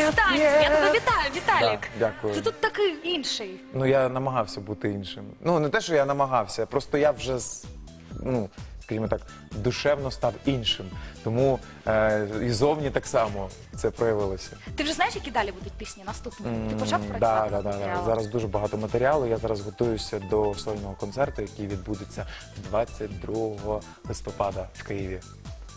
повстанців. Я тебе вітаю, Віталік. Да, дякую. Ти тут такий інший. Ну я намагався бути іншим. Ну не те, що я намагався, просто я вже ну. Скажімо так, душевно став іншим. Тому е, і зовні так само це проявилося. Ти вже знаєш, які далі будуть пісні наступні? Ти почав працювати да, да, да. Зараз дуже багато матеріалу. Я зараз готуюся до сольного концерту, який відбудеться 22 листопада в Києві.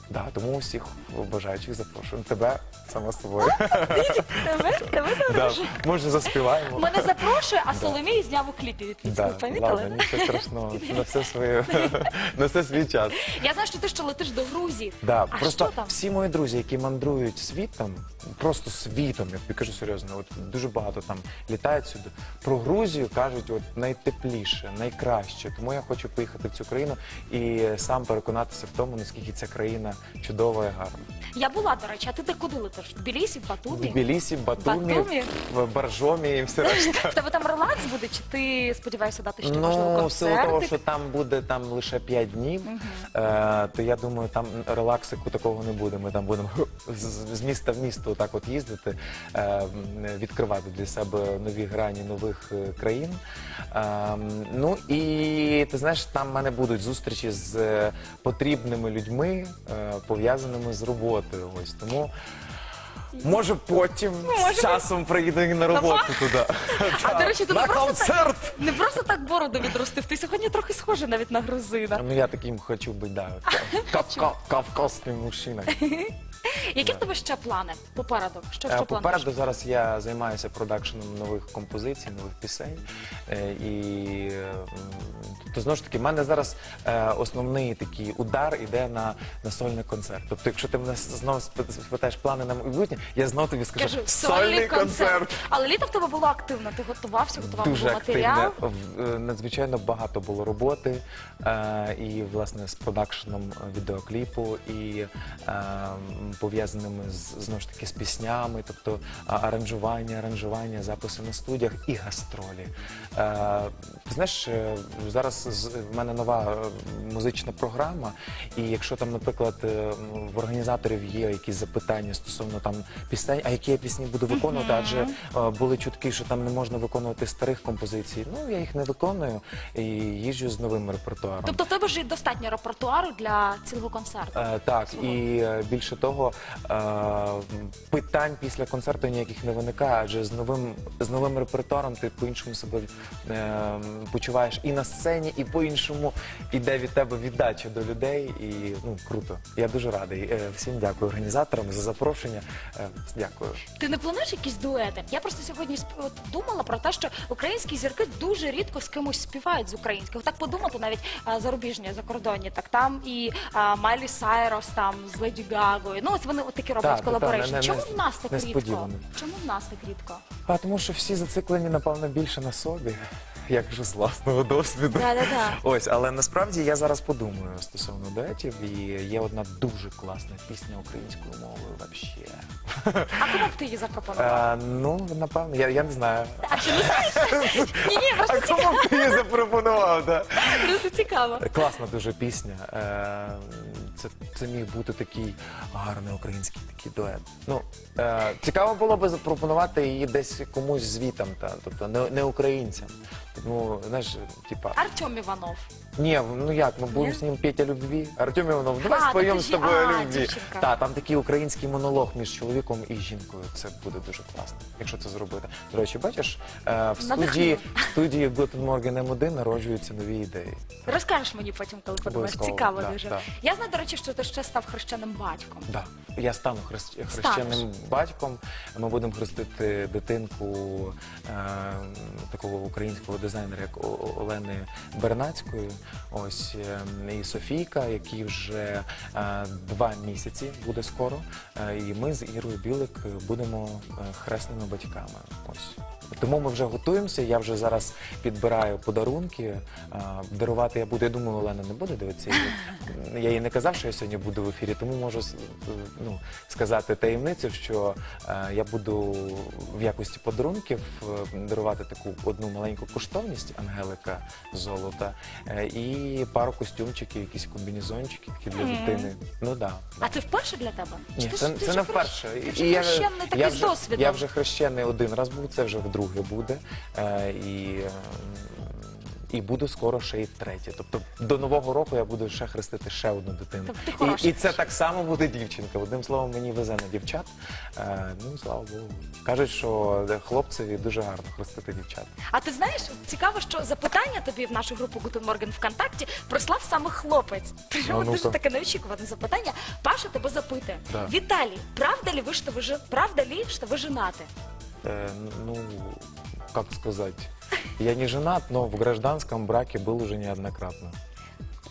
Да, тому всіх бажаючих запрошую. Тебе само собою. Тебе, тебе да, запрошую. може заспіваємо. Мене запрошує, а Соломій зняв у кліпі від Да, ладно, нічого страшного. На все своє на все свій час. Я знаю, що ти ще летиш до Грузії. Да, а просто що там? всі мої друзі, які мандрують світом, просто світом, я тобі кажу серйозно, от дуже багато там літають сюди. Про Грузію кажуть, от найтепліше, найкраще. Тому я хочу поїхати в цю країну і сам переконатися в тому, наскільки ця країна чудова і гарна. Я була, до речі, а ти де куди летиш? В Тбілісі, в В Батумі? Тбілісі, Батумі, Батумі? в Баржомі і все решта. В тебе там релакс буде, чи ти сподіваєшся дати ще можливо Ну, в силу концерти? того, що там буде там лише 5 днів, е, то я думаю, там релаксику такого не буде. Ми там будемо з, з міста в місто так от їздити, е, м, відкривати для себе нові грані нових е, країн. Е, м, ну і ти знаєш, там в мене будуть зустрічі з е, потрібними людьми, е, пов'язаними з роботою. Ось тому. Може потім з часом приїду і на роботу туди. А, до речі, ти не на просто так- концерт! Не просто так бороду відростив, ти сьогодні трохи схожий навіть на грузина. Ну я таким хочу бути, да. Кавка, кавказським мужчиною. Які в тебе ще плани попереду? Що, Е, Попереду зараз я займаюся продакшеном нових композицій, нових пісень. Е, І е, м, то знову ж таки, в мене зараз е, основний такий удар іде на, на сольний концерт. Тобто, якщо ти мене знову спи- спитаєш плани на майбутнє, я знову тобі скажу Кажу, сольний концерт. Але літо в тебе було активно. Ти готувався, готував Дуже матеріал. активне. В- е, Надзвичайно багато було роботи е, і власне з продакшеном е, відеокліпу, і е, м, пов'язаними з знову ж таки з піснями, тобто а, аранжування, аранжування, записи на студіях і гастролі. Е, знаєш, е, зараз з- в мене нова е, музична програма, і якщо там, наприклад, е, м, в організаторів є якісь запитання стосовно там пісень, а які я пісні буду виконувати, адже е, були чутки, що там не можна виконувати старих композицій. Ну я їх не виконую і їжджу з новим репертуаром. Тобто в тебе ж достатньо репертуару для цілого концерту. Е, так, і е, більше того, е, питань після концерту ніяких не виникає, адже з новим з новим репертуаром ти по-іншому себе е, почуваєш і на сцені, і по-іншому іде від тебе віддача до людей. І ну круто. Я дуже радий. Е, всім дякую організаторам за запрошення. Е, дякую. Ти не плануєш якісь дуети? Я просто сьогодні сп- от думала про те, що українські зірки дуже рідко з кимось співають з українських. Так подумати навіть а, зарубіжні, закордонні. Так там і а, Майлі Сайрос, там з Леді Гагою. Ну ось вони от такі роблять та, та, колаборейшн. не- не- Чому в нас так рідко? несподівано. Чому в нас так рідко? А тому, що всі зациклені, напевно, більше на собі. Я кажу з власного досвіду. Да-да-да. Ось, але насправді я зараз подумаю стосовно дуетів, і є одна дуже класна пісня українською мовою вообще. А кому б ти її запропонував? Е, ну, напевно, я, я не знаю. А чи не знаєш? Ні, ні, А просто кому б ти її запропонував? Да? Просто цікаво. Класна дуже пісня. Е, Це, це міг бути такий гарний український такий дует. Ну, е, цікаво було би запропонувати її десь комусь звітам, та, тобто не, не українцям. Ну, знаешь, типа, Артем Іванов. ні, ну як, ми будемо з ним петь о любві. Артем Іванов, давай А, споємо з ти тобою о а, любві. дівчинка. Так, там такий український монолог між чоловіком і жінкою. Це буде дуже класно, якщо це зробити. До речі, бачиш, е, в студії, в студії Guten Morgen M1 народжуються нові ідеї. Розкажеш мені потім, коли подумаєш. Обов'язково, Цікаво да, дуже. да. Я знаю, до речі, що ти ще став хрещеним батьком. Да. Я стану хрещ- хрещеним батьком. Ми будемо хрестити дитинку е, такого українського дизайнера, як О- О- Олени Бернацької. Ось е, і Софійка, який вже е, два місяці буде скоро. Е, і ми з Ірою Білик будемо е, хресними батьками. Ось. Тому ми вже готуємося. Я вже зараз підбираю подарунки. Е, Дарувати я буду. Я думаю, Олена не буде дивитися. її. Я їй не казав, що я сьогодні буду в ефірі, тому можу ну, сказати таємницю, що е, я буду в якості подарунків е, дарувати таку одну маленьку коштовність Ангелика золота е, і пару костюмчиків, якісь комбінезончики такі для дитини. Ну да. А це вперше для тебе? Ні, ти це, ти це не вперше. Ти я, хрещений такий я, з вже, досвідом. я вже хрещений один раз був, це вже вдруге буде. Е, і, е, і буду скоро ще й втретє. Тобто до Нового року я буду ще хрестити ще одну дитину. Тобто ти І, і це так само буде дівчинка. Одним словом, мені везе на дівчат. Е, ну, слава Богу. Кажуть, що хлопцеві дуже гарно хрестити дівчат. А ти знаєш, цікаво, що запитання тобі в нашу групу Guten Morgen ВКонтакті прислав саме хлопець. Причому Ну, дуже таке неочікуване запитання. Паша тебе запитує. Да. Віталій, правда ли ви, що ви правда ли, що ви женаты? Э, ну, как сказать, я не женат, но в гражданском браке был уже неоднократно.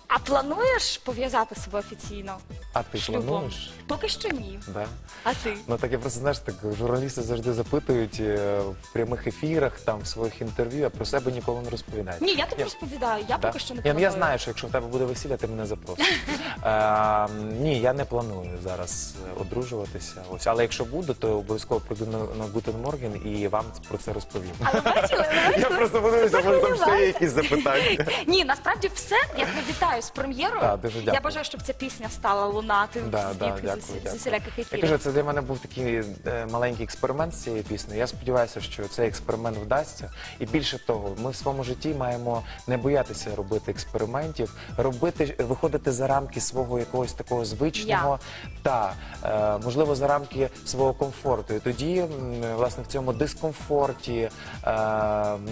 А плануєш пов'язати себе офіційно? А ти шлюбом? плануєш? Поки що ні. Да. А ти? Ну так я просто знаєш, так журналісти завжди запитують е, в прямих ефірах, там в своїх інтерв'ю, а про себе ніколи не розповідають. Ні, я тобі Я- розповідаю, я Да? поки що не Ні, ну, планую. я знаю, що якщо в тебе буде весілля, ти мене запросиш. Е, ні, я не планую зараз е, одружуватися. Ось, але якщо буду, то обов'язково прийду на, на Guten Morgen і вам про це розповім. Але бачили, Я просто подивився, може там ще є якісь запитання. Ні, насправді все. Я тебе вітаю з прем'єрою. Так, дуже Я бажаю, щоб ця пісня стала лунати Да, з да, дякую, з, дякую. усіляких Я ефірів. кажу, це для мене був такий е, маленький експеримент з цією піснею. Я сподіваюся, що цей експеримент вдасться. І більше того, ми в своєму житті маємо не боятися робити експериментів, робити, виходити за рамки свого якогось такого звичного та е, можливо за рамки свого комфорту. І тоді, м, власне, в цьому дискомфорті е,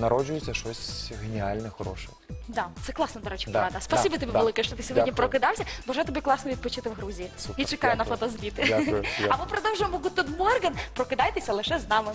народжується щось геніальне, хороше. Да, це класно, до речі, Да, порада. Спасибі да, тобі да. велике, що ти сьогодні Дякую. прокидався. Бажаю тобі класно відпочити в Грузії. Супер, І чекаю на дякую. фотозвіти. Дякую, А ми продовжуємо Good Morgan. Прокидайтеся лише з нами.